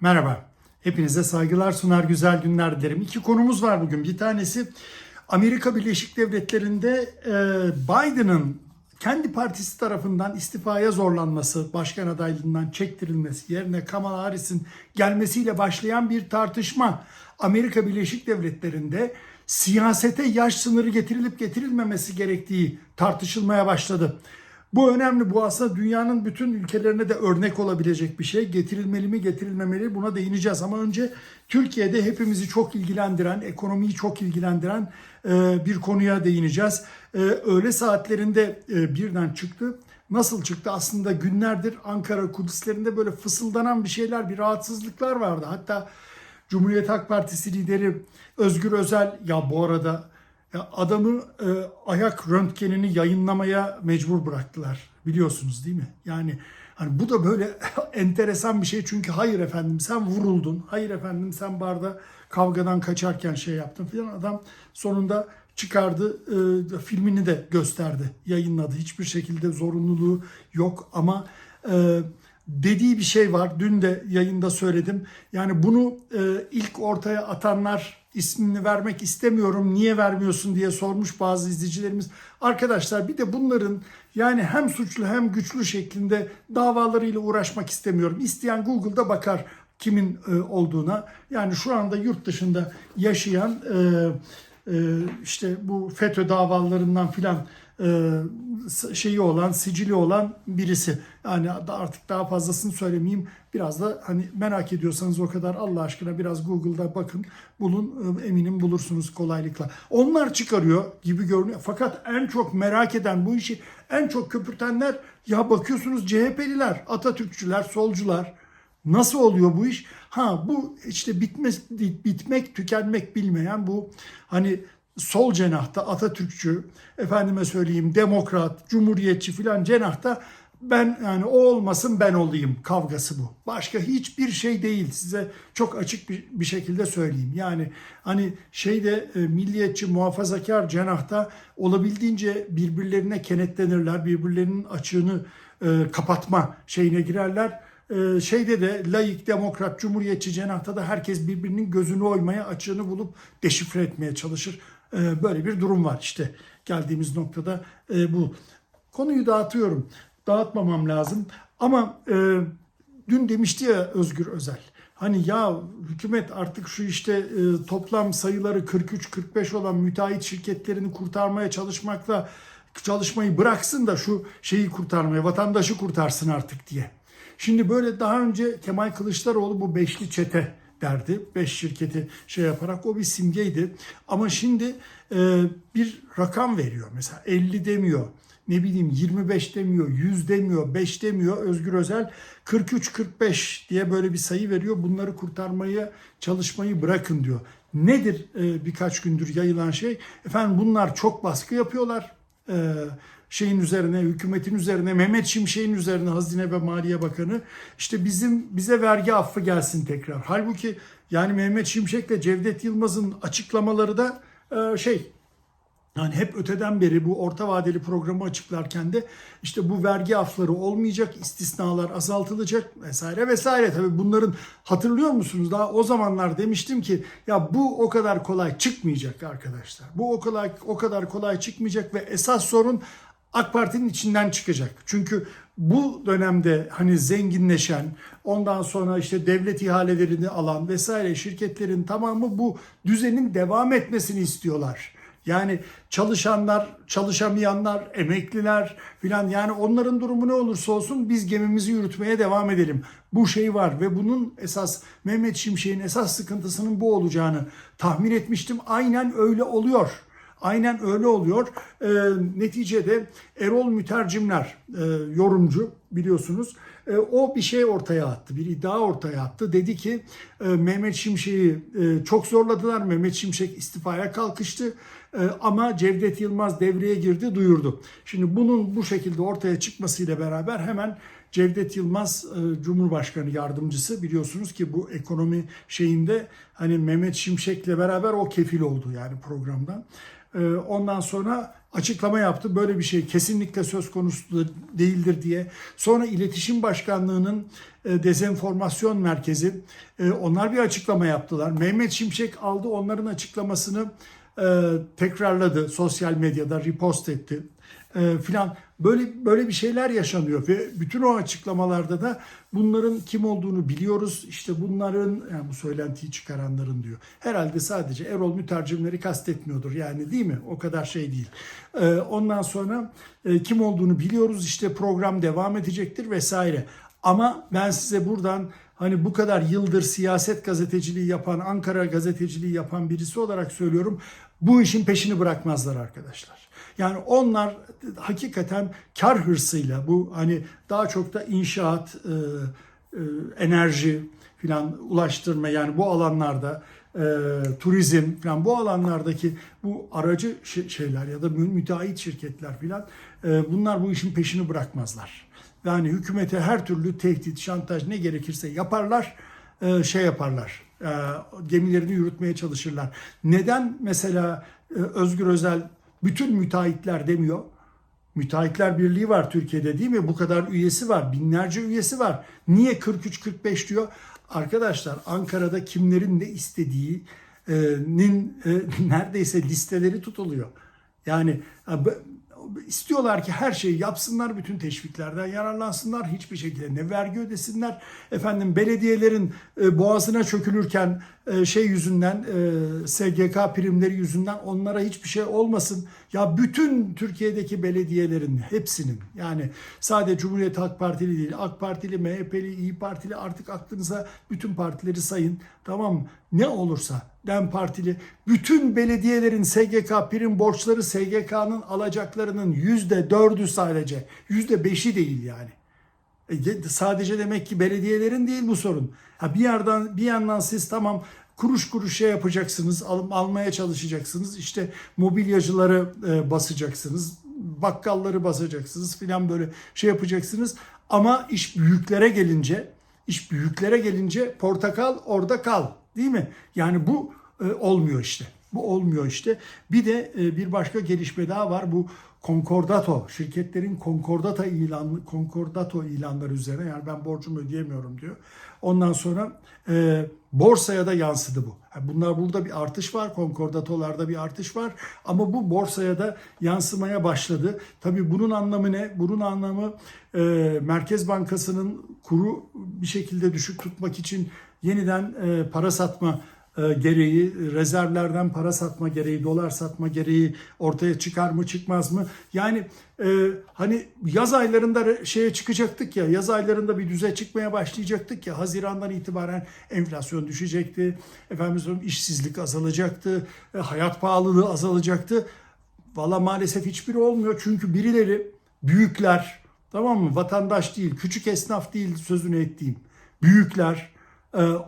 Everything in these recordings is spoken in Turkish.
Merhaba. Hepinize saygılar sunar, güzel günler dilerim. İki konumuz var bugün. Bir tanesi Amerika Birleşik Devletleri'nde e, Biden'ın kendi partisi tarafından istifaya zorlanması, başkan adaylığından çektirilmesi, yerine Kamala Harris'in gelmesiyle başlayan bir tartışma. Amerika Birleşik Devletleri'nde siyasete yaş sınırı getirilip getirilmemesi gerektiği tartışılmaya başladı. Bu önemli. Bu aslında dünyanın bütün ülkelerine de örnek olabilecek bir şey. Getirilmeli mi, getirilmemeli buna değineceğiz. Ama önce Türkiye'de hepimizi çok ilgilendiren, ekonomiyi çok ilgilendiren e, bir konuya değineceğiz. E, öğle saatlerinde e, birden çıktı. Nasıl çıktı? Aslında günlerdir Ankara kulislerinde böyle fısıldanan bir şeyler, bir rahatsızlıklar vardı. Hatta Cumhuriyet Halk Partisi lideri Özgür Özel ya bu arada adamı e, ayak röntgenini yayınlamaya mecbur bıraktılar. Biliyorsunuz değil mi? Yani hani bu da böyle enteresan bir şey çünkü hayır efendim sen vuruldun. Hayır efendim sen barda kavgadan kaçarken şey yaptın filan. Adam sonunda çıkardı e, filmini de gösterdi, yayınladı. Hiçbir şekilde zorunluluğu yok ama e, dediği bir şey var. Dün de yayında söyledim. Yani bunu e, ilk ortaya atanlar ismini vermek istemiyorum. Niye vermiyorsun diye sormuş bazı izleyicilerimiz. Arkadaşlar bir de bunların yani hem suçlu hem güçlü şeklinde davalarıyla uğraşmak istemiyorum. İsteyen Google'da bakar kimin e, olduğuna. Yani şu anda yurt dışında yaşayan e, işte bu FETÖ davalarından filan e, şeyi olan, sicili olan birisi. Yani artık daha fazlasını söylemeyeyim. Biraz da hani merak ediyorsanız o kadar Allah aşkına biraz Google'da bakın, bulun. e, Eminim bulursunuz kolaylıkla. Onlar çıkarıyor gibi görünüyor. Fakat en çok merak eden bu işi, en çok köpürtenler ya bakıyorsunuz CHP'liler, Atatürkçüler, solcular. Nasıl oluyor bu iş? Ha bu işte bitmek, bitmek, tükenmek bilmeyen bu hani sol cenahta Atatürkçü, efendime söyleyeyim demokrat, cumhuriyetçi filan cenahta ben yani o olmasın ben olayım kavgası bu. Başka hiçbir şey değil size çok açık bir, bir şekilde söyleyeyim. Yani hani şeyde e, milliyetçi muhafazakar cenahta olabildiğince birbirlerine kenetlenirler. Birbirlerinin açığını e, kapatma şeyine girerler. E, şeyde de laik, demokrat, cumhuriyetçi cenahta da herkes birbirinin gözünü oymaya, açığını bulup deşifre etmeye çalışır. E, böyle bir durum var işte geldiğimiz noktada e, bu. Konuyu dağıtıyorum. Dağıtmamam lazım. Ama e, dün demişti ya Özgür Özel. Hani ya hükümet artık şu işte e, toplam sayıları 43-45 olan müteahhit şirketlerini kurtarmaya çalışmakla çalışmayı bıraksın da şu şeyi kurtarmaya, vatandaşı kurtarsın artık diye. Şimdi böyle daha önce Kemal Kılıçdaroğlu bu beşli çete derdi. Beş şirketi şey yaparak o bir simgeydi. Ama şimdi e, bir rakam veriyor. Mesela 50 demiyor. Ne bileyim 25 demiyor, 100 demiyor, 5 demiyor. Özgür Özel 43-45 diye böyle bir sayı veriyor. Bunları kurtarmayı, çalışmayı bırakın diyor. Nedir e, birkaç gündür yayılan şey? Efendim bunlar çok baskı yapıyorlar. E, şeyin üzerine, hükümetin üzerine, Mehmet Şimşek'in üzerine Hazine ve Maliye Bakanı işte bizim bize vergi affı gelsin tekrar. Halbuki yani Mehmet Şimşek'le Cevdet Yılmaz'ın açıklamaları da e, şey yani hep öteden beri bu orta vadeli programı açıklarken de işte bu vergi afları olmayacak, istisnalar azaltılacak vesaire vesaire. Tabii bunların hatırlıyor musunuz? Daha o zamanlar demiştim ki ya bu o kadar kolay çıkmayacak arkadaşlar. Bu o kolay o kadar kolay çıkmayacak ve esas sorun AK Parti'nin içinden çıkacak. Çünkü bu dönemde hani zenginleşen, ondan sonra işte devlet ihalelerini alan vesaire şirketlerin tamamı bu düzenin devam etmesini istiyorlar. Yani çalışanlar, çalışamayanlar, emekliler filan yani onların durumu ne olursa olsun biz gemimizi yürütmeye devam edelim. Bu şey var ve bunun esas Mehmet Şimşek'in esas sıkıntısının bu olacağını tahmin etmiştim. Aynen öyle oluyor. Aynen öyle oluyor. E, neticede Erol Mütercimler e, yorumcu biliyorsunuz. E, o bir şey ortaya attı. Bir iddia ortaya attı. Dedi ki e, Mehmet Şimşek'i e, çok zorladılar. Mehmet Şimşek istifaya kalkıştı. E, ama Cevdet Yılmaz devreye girdi duyurdu. Şimdi bunun bu şekilde ortaya çıkmasıyla beraber hemen Cevdet Yılmaz e, Cumhurbaşkanı yardımcısı biliyorsunuz ki bu ekonomi şeyinde hani Mehmet Şimşek'le beraber o kefil oldu yani programdan. E, ondan sonra açıklama yaptı. Böyle bir şey kesinlikle söz konusu değildir diye. Sonra İletişim Başkanlığı'nın e, dezenformasyon merkezi e, onlar bir açıklama yaptılar. Mehmet Şimşek aldı onların açıklamasını e, tekrarladı sosyal medyada repost etti filan böyle böyle bir şeyler yaşanıyor ve bütün o açıklamalarda da bunların kim olduğunu biliyoruz. İşte bunların yani bu söylentiyi çıkaranların diyor. Herhalde sadece Erol mütercimleri kastetmiyordur yani değil mi? O kadar şey değil. E, ondan sonra e, kim olduğunu biliyoruz. İşte program devam edecektir vesaire. Ama ben size buradan hani bu kadar yıldır siyaset gazeteciliği yapan, Ankara gazeteciliği yapan birisi olarak söylüyorum. Bu işin peşini bırakmazlar arkadaşlar. Yani onlar hakikaten kar hırsıyla bu hani daha çok da inşaat, e, e, enerji filan ulaştırma yani bu alanlarda e, turizm falan bu alanlardaki bu aracı şeyler ya da müteahhit şirketler filan e, bunlar bu işin peşini bırakmazlar. Yani hükümete her türlü tehdit, şantaj ne gerekirse yaparlar, e, şey yaparlar, e, gemilerini yürütmeye çalışırlar. Neden mesela e, Özgür Özel bütün müteahhitler demiyor? Müteahhitler Birliği var Türkiye'de değil mi? Bu kadar üyesi var, binlerce üyesi var. Niye 43-45 diyor? Arkadaşlar Ankara'da kimlerin ne istediğinin neredeyse listeleri tutuluyor. Yani istiyorlar ki her şeyi yapsınlar, bütün teşviklerden yararlansınlar. Hiçbir şekilde ne vergi ödesinler. Efendim belediyelerin e, boğazına çökülürken şey yüzünden e, SGK primleri yüzünden onlara hiçbir şey olmasın. Ya bütün Türkiye'deki belediyelerin hepsinin yani sadece Cumhuriyet Halk Partili değil AK Partili, MHP'li, İyi Partili artık aklınıza bütün partileri sayın. Tamam? Ne olursa DEM Partili bütün belediyelerin SGK prim borçları SGK'nın alacaklarının yüzde dördü sadece yüzde beşi değil yani. E, sadece demek ki belediyelerin değil bu sorun. Ha bir yerden bir yandan siz tamam kuruş kuruş şey yapacaksınız, al, almaya çalışacaksınız. İşte mobilyacıları e, basacaksınız, bakkalları basacaksınız filan böyle şey yapacaksınız. Ama iş büyüklere gelince, iş büyüklere gelince portakal orada kal, değil mi? Yani bu e, olmuyor işte. Bu olmuyor işte. Bir de e, bir başka gelişme daha var. Bu konkordato, şirketlerin konkordato ilan konkordato ilanları üzerine yani ben borcumu ödeyemiyorum diyor. Ondan sonra e, borsaya da yansıdı bu. Bunlar burada bir artış var, konkordatolarda bir artış var ama bu borsaya da yansımaya başladı. Tabii bunun anlamı ne? Bunun anlamı e, Merkez Bankası'nın kuru bir şekilde düşük tutmak için yeniden e, para satma gereği, rezervlerden para satma gereği, dolar satma gereği ortaya çıkar mı çıkmaz mı? Yani e, hani yaz aylarında şeye çıkacaktık ya, yaz aylarında bir düze çıkmaya başlayacaktık ya, Haziran'dan itibaren enflasyon düşecekti, efendim işsizlik azalacaktı, e, hayat pahalılığı azalacaktı. Valla maalesef hiçbiri olmuyor çünkü birileri büyükler, tamam mı? Vatandaş değil, küçük esnaf değil sözünü ettiğim. Büyükler,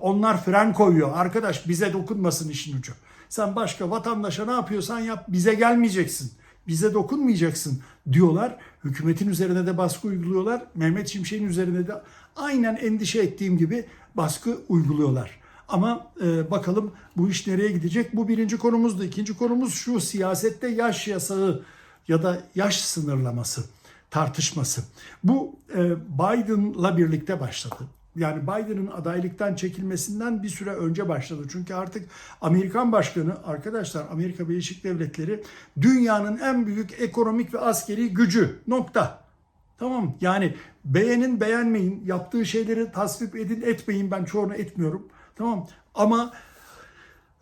onlar fren koyuyor. Arkadaş bize dokunmasın işin ucu. Sen başka vatandaşa ne yapıyorsan yap bize gelmeyeceksin. Bize dokunmayacaksın diyorlar. Hükümetin üzerine de baskı uyguluyorlar. Mehmet Şimşek'in üzerine de aynen endişe ettiğim gibi baskı uyguluyorlar. Ama e, bakalım bu iş nereye gidecek? Bu birinci konumuzdu. İkinci konumuz şu siyasette yaş yasağı ya da yaş sınırlaması tartışması. Bu e, Biden'la birlikte başladı yani Biden'ın adaylıktan çekilmesinden bir süre önce başladı. Çünkü artık Amerikan başkanı arkadaşlar Amerika Birleşik Devletleri dünyanın en büyük ekonomik ve askeri gücü. Nokta. Tamam Yani beğenin beğenmeyin yaptığı şeyleri tasvip edin etmeyin ben çoğunu etmiyorum. Tamam ama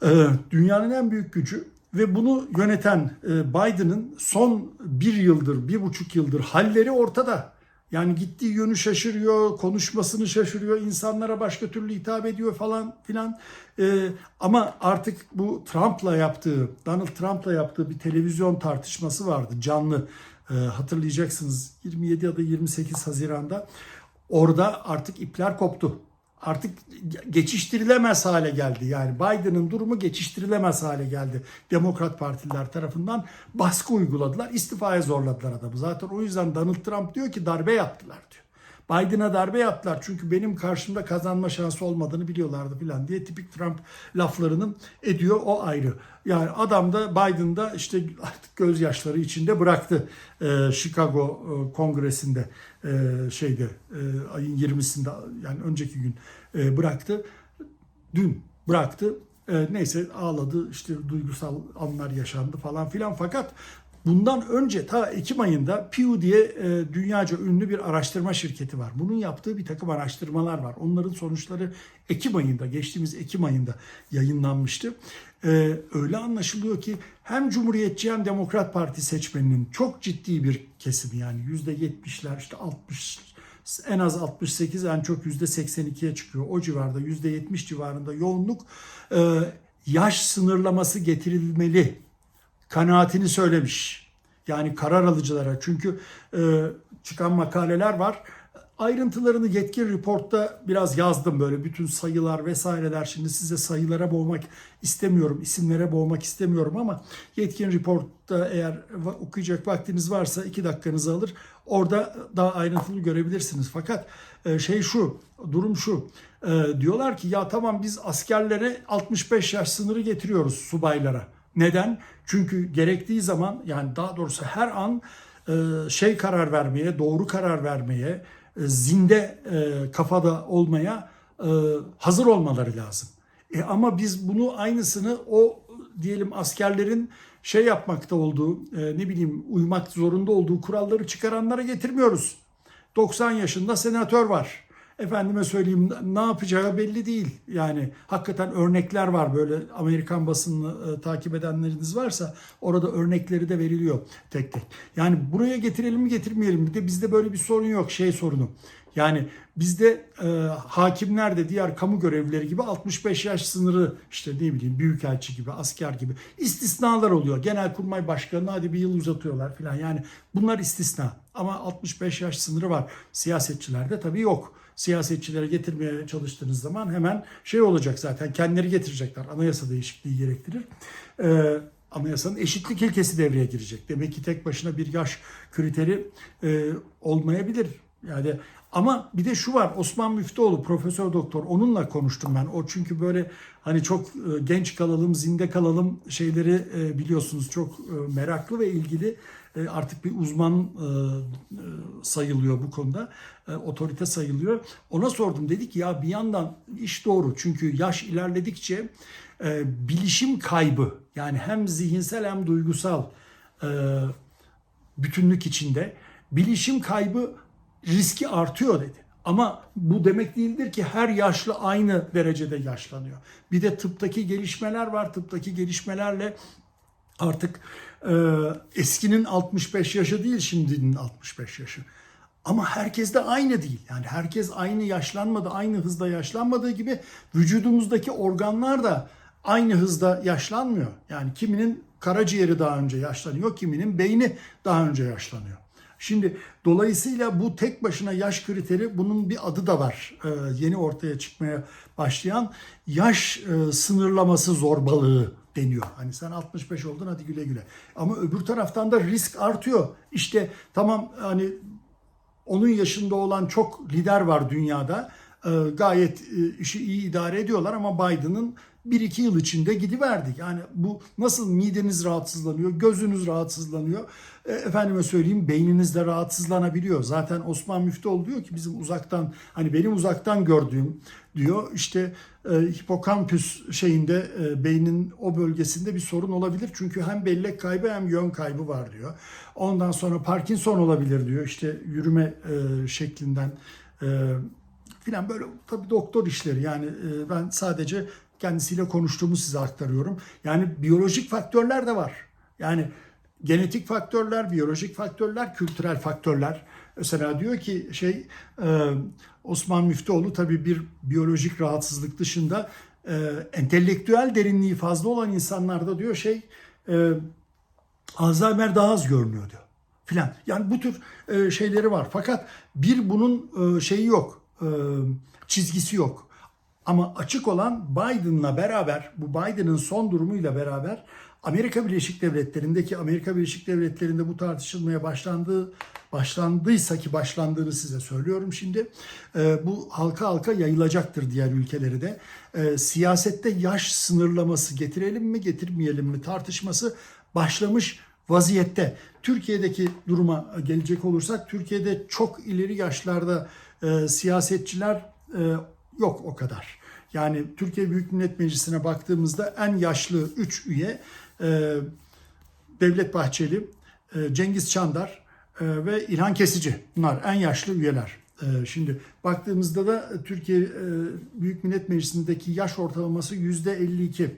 e, dünyanın en büyük gücü ve bunu yöneten e, Biden'ın son bir yıldır, bir buçuk yıldır halleri ortada. Yani gittiği yönü şaşırıyor, konuşmasını şaşırıyor, insanlara başka türlü hitap ediyor falan filan. Ee, ama artık bu Trump'la yaptığı, Donald Trump'la yaptığı bir televizyon tartışması vardı canlı. Ee, hatırlayacaksınız 27 ya da 28 Haziran'da. Orada artık ipler koptu artık geçiştirilemez hale geldi. Yani Biden'ın durumu geçiştirilemez hale geldi. Demokrat partiler tarafından baskı uyguladılar. istifaya zorladılar adamı. Zaten o yüzden Donald Trump diyor ki darbe yaptılar diyor. Biden'a darbe yaptılar. Çünkü benim karşımda kazanma şansı olmadığını biliyorlardı falan diye tipik Trump laflarının ediyor o ayrı. Yani adam da Biden da işte artık gözyaşları içinde bıraktı e, Chicago e, kongresinde e, şeyde e, ayın 20'sinde yani önceki gün e, bıraktı. Dün bıraktı. E, neyse ağladı işte duygusal anlar yaşandı falan filan fakat bundan önce ta Ekim ayında Pew diye e, dünyaca ünlü bir araştırma şirketi var. Bunun yaptığı bir takım araştırmalar var. Onların sonuçları Ekim ayında geçtiğimiz Ekim ayında yayınlanmıştı. E, öyle anlaşılıyor ki hem Cumhuriyetçi hem Demokrat Parti seçmeninin çok ciddi bir kesimi yani %70'ler işte 60 en az 68 en çok %82'ye çıkıyor. O civarda %70 civarında yoğunluk e, yaş sınırlaması getirilmeli kanaatini söylemiş. Yani karar alıcılara. Çünkü e, çıkan makaleler var. Ayrıntılarını yetkin reportta biraz yazdım böyle bütün sayılar vesaireler. Şimdi size sayılara boğmak istemiyorum, isimlere boğmak istemiyorum ama yetkin reportta eğer okuyacak vaktiniz varsa iki dakikanızı alır. Orada daha ayrıntılı görebilirsiniz. Fakat e, şey şu, durum şu. E, diyorlar ki ya tamam biz askerlere 65 yaş sınırı getiriyoruz subaylara. Neden? Çünkü gerektiği zaman yani daha doğrusu her an e, şey karar vermeye, doğru karar vermeye, e, zinde e, kafada olmaya hazır olmaları lazım. E ama biz bunu aynısını o diyelim askerlerin şey yapmakta olduğu, ne bileyim uymak zorunda olduğu kuralları çıkaranlara getirmiyoruz. 90 yaşında senatör var efendime söyleyeyim ne yapacağı belli değil. Yani hakikaten örnekler var böyle Amerikan basını e, takip edenleriniz varsa orada örnekleri de veriliyor tek tek. Yani buraya getirelim mi getirmeyelim mi de bizde böyle bir sorun yok şey sorunu. Yani bizde e, hakimler de diğer kamu görevlileri gibi 65 yaş sınırı işte ne bileyim büyükelçi gibi asker gibi istisnalar oluyor. Genelkurmay başkanı hadi bir yıl uzatıyorlar falan yani bunlar istisna ama 65 yaş sınırı var. Siyasetçilerde tabii yok siyasetçilere getirmeye çalıştığınız zaman hemen şey olacak zaten kendileri getirecekler. Anayasa değişikliği gerektirir. Ee, anayasanın eşitlik ilkesi devreye girecek. Demek ki tek başına bir yaş kriteri e, olmayabilir. Yani ama bir de şu var Osman Müftüoğlu profesör doktor onunla konuştum ben. O çünkü böyle hani çok e, genç kalalım, zinde kalalım şeyleri e, biliyorsunuz çok e, meraklı ve ilgili artık bir uzman sayılıyor bu konuda. Otorite sayılıyor. Ona sordum dedi ki ya bir yandan iş doğru. Çünkü yaş ilerledikçe bilişim kaybı yani hem zihinsel hem duygusal bütünlük içinde bilişim kaybı riski artıyor dedi. Ama bu demek değildir ki her yaşlı aynı derecede yaşlanıyor. Bir de tıptaki gelişmeler var. Tıptaki gelişmelerle artık e, eskinin 65 yaşı değil şimdinin 65 yaşı. Ama herkes de aynı değil. Yani herkes aynı yaşlanmadı, aynı hızda yaşlanmadığı gibi vücudumuzdaki organlar da aynı hızda yaşlanmıyor. Yani kiminin karaciğeri daha önce yaşlanıyor, kiminin beyni daha önce yaşlanıyor. Şimdi dolayısıyla bu tek başına yaş kriteri bunun bir adı da var. Ee, yeni ortaya çıkmaya başlayan yaş e, sınırlaması zorbalığı deniyor. Hani sen 65 oldun hadi güle güle. Ama öbür taraftan da risk artıyor. İşte tamam hani onun yaşında olan çok lider var dünyada. Ee, gayet e, işi iyi idare ediyorlar ama Biden'ın 1-2 yıl içinde gidiverdi. Yani bu nasıl mideniz rahatsızlanıyor, gözünüz rahatsızlanıyor. E, efendime söyleyeyim beyniniz de rahatsızlanabiliyor. Zaten Osman Müftüoğlu diyor ki bizim uzaktan hani benim uzaktan gördüğüm diyor işte e, hipokampüs şeyinde e, beynin o bölgesinde bir sorun olabilir. Çünkü hem bellek kaybı hem yön kaybı var diyor. Ondan sonra Parkinson olabilir diyor. İşte yürüme e, şeklinden e, filan böyle tabii doktor işleri yani e, ben sadece kendisiyle konuştuğumu size aktarıyorum. Yani biyolojik faktörler de var. Yani genetik faktörler, biyolojik faktörler, kültürel faktörler. Mesela diyor ki şey e, Osman Müftüoğlu tabii bir biyolojik rahatsızlık dışında e, entelektüel derinliği fazla olan insanlarda diyor şey e, Alzheimer daha az görünüyor diyor filan. Yani bu tür şeyleri var. Fakat bir bunun şeyi yok, çizgisi yok. Ama açık olan Biden'la beraber, bu Biden'ın son durumuyla beraber Amerika Birleşik Devletleri'ndeki Amerika Birleşik Devletleri'nde bu tartışılmaya başlandığı başlandıysa ki başlandığını size söylüyorum şimdi. e, bu halka halka yayılacaktır diğer ülkeleri de. E, siyasette yaş sınırlaması getirelim mi getirmeyelim mi tartışması başlamış vaziyette. Türkiye'deki duruma gelecek olursak Türkiye'de çok ileri yaşlarda e, siyasetçiler yok o kadar. Yani Türkiye Büyük Millet Meclisi'ne baktığımızda en yaşlı 3 üye e, Devlet Bahçeli, e, Cengiz Çandar e, ve İlhan Kesici. Bunlar en yaşlı üyeler. E, Şimdi baktığımızda da Türkiye e, Büyük Millet Meclisi'ndeki yaş ortalaması %52.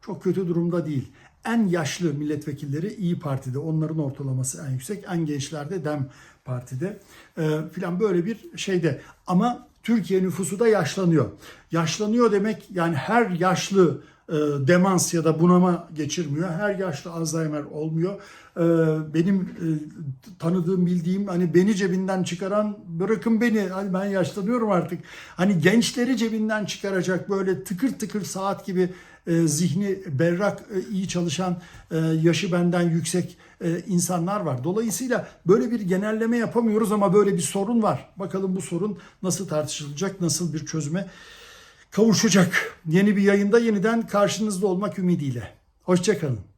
Çok kötü durumda değil. En yaşlı milletvekilleri İyi Parti'de. Onların ortalaması en yüksek. En gençler de DEM Parti'de. E, filan böyle bir şeyde. Ama Türkiye nüfusu da yaşlanıyor. Yaşlanıyor demek yani her yaşlı e, demans ya da bunama geçirmiyor. Her yaşlı Alzheimer olmuyor. E, benim e, tanıdığım bildiğim hani beni cebinden çıkaran bırakın beni hani ben yaşlanıyorum artık. Hani gençleri cebinden çıkaracak böyle tıkır tıkır saat gibi e, zihni berrak e, iyi çalışan e, yaşı benden yüksek e, insanlar var. Dolayısıyla böyle bir genelleme yapamıyoruz ama böyle bir sorun var. Bakalım bu sorun nasıl tartışılacak, nasıl bir çözüme kavuşacak. Yeni bir yayında yeniden karşınızda olmak ümidiyle. Hoşçakalın.